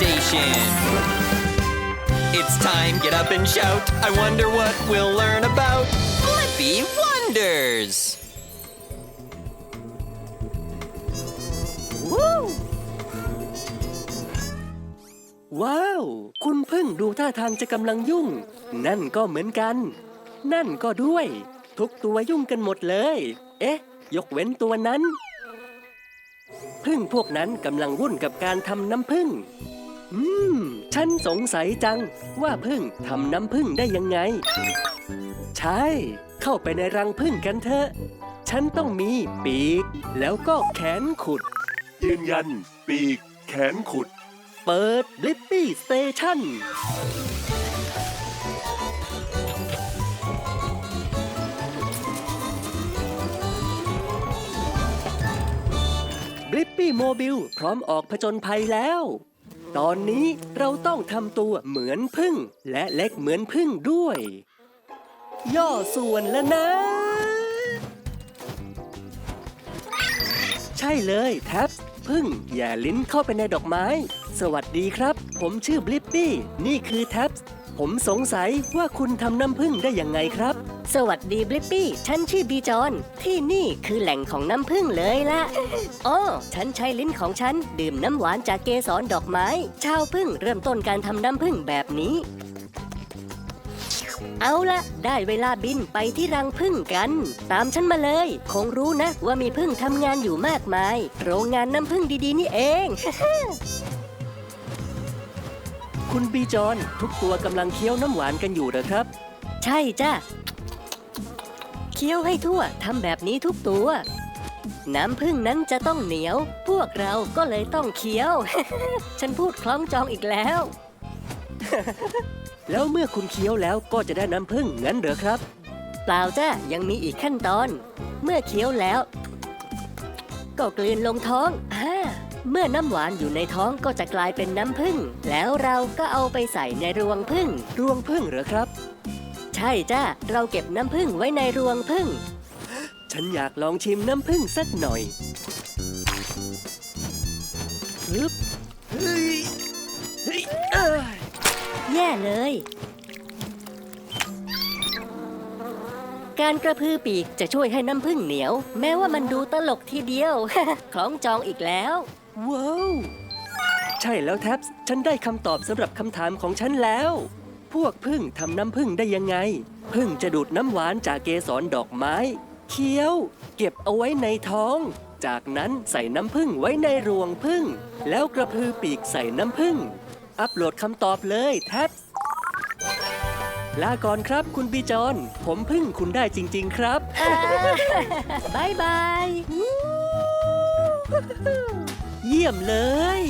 station. It's time, get up and shout. I wonder what we'll learn about Blippi Wonders. Woo! ว้าว คุณพึ่งดูท่าทางจะกำลังยุ่ง นั่นก็เหมือนกัน นั่นก็ด้วย ทุกตัวยุ่งกันหมดเลย เอ๊ะ ยกเว้นตัวนั้น พึ่งพวกนั้นกำลังวุ่นกับการทำน้ำพึ่ง อืม ฉันสงสัยจังว่าพึ่งทำน้ำพึ่งได้ยังไง ใช่ เข้าไปในรังพึ่งกันเถอะ ฉันต้องมีปีก แล้วก็แขนขุด ยืนยัน ปีก แขนขุด เปิด b ลิปปี้สเตชันบลิปปี้โมบิลพร้อมออกผจญภัยแล้ว ตอนนี้เราต้องทำตัวเหมือนพึ่ง และเล็กเหมือนพึ่งด้วย ย่อส่วนแล้วนะ ใช่เลยแท็บพึ่งอย่าลิ้นเข้าไปในดอกไม้ สวัสดีครับ ผมชื่อบลิปปี้ นี่คือแท็บผมสงสัยว่าคุณทำน้ำพึ่งได้ยังไงครับ สวัสดีบลิปปี้ ฉันชื่อบีจอน ที่นี่คือแหล่งของน้ำผึ้งเลยละอ๋อฉันใช้ลิ้นของฉัน ดื่มน้ำหวานจากเกสรดอกไม้ ชาวพึ่งเริ่มต้นการทำน้ำผึ้งแบบนี้ เอาละได้เวลาบินไปที่รังผึ้งกัน ตามฉันมาเลย คงรู้นะว่ามีผึ้งทำงานอยู่มากมาย โรงงานน้ำผึ้งดีๆนี่เองคุณบีจอน ทุกตัวกำลังเคี้ยวน้ำหวานกันอยู่เหรอครับ ใช่จ้ะเคี้ยวให้ทั่วทำแบบนี้ทุกตัว น้ำผึ้งนั้นจะต้องเหนียว พวกเราก็เลยต้องเคี้ยว ฉันพูดคล้องจองอีกแล้ว แล้วเมื่อคุณเคี้ยวแล้วก็จะได้น้ำพึ่งงั้นเหรอครับ เปล่าจ้ะยังมีอีกขั้นตอน เมื่อเคี้ยวแล้ว ก็กลืนลงท้องอาเมื่อน้ำหวานอยู่ในท้องก็จะกลายเป็นน้ำผึ้งแล้วเราก็เอาไปใส่ในรวงผึ้งรวงพึ่งเหรอครับ ใช่จ้ะเราเก็บน้ำผึ้งไว้ในรวงผึ้งฉันอยากลองชิมน้ำพึ่งสักหน่อยฮึบเฮ้ยเฮ้ยเอ้ยแย่เลย การกระพือปีกจะช่วยให้น้ำผึ้งเหนียว แม้ว่ามันดูตลกทีเดียว คล้องจองอีกแล้ว ว้าว ใช่แล้วแท็บฉันได้คำตอบสำหรับคำถามของฉันแล้ว พวกพึ่งทำน้ำพึ่งได้ยังไง พึ่งจะดูดน้ำหวานจากเกสรดอกไม้ เคี้ยว เก็บเอาไว้ในท้อง จากนั้นใส่น้ำพึ่งไว้ในรวงพึ่ง แล้วกระพือปีกใส่น้ำพึ่ง อัปโหลดคำตอบเลยแท็บลาก่อนครับคุณบีจอน ผมพึ่งคุณได้จริง ๆ ครับบายบาย เยี่ยมเลย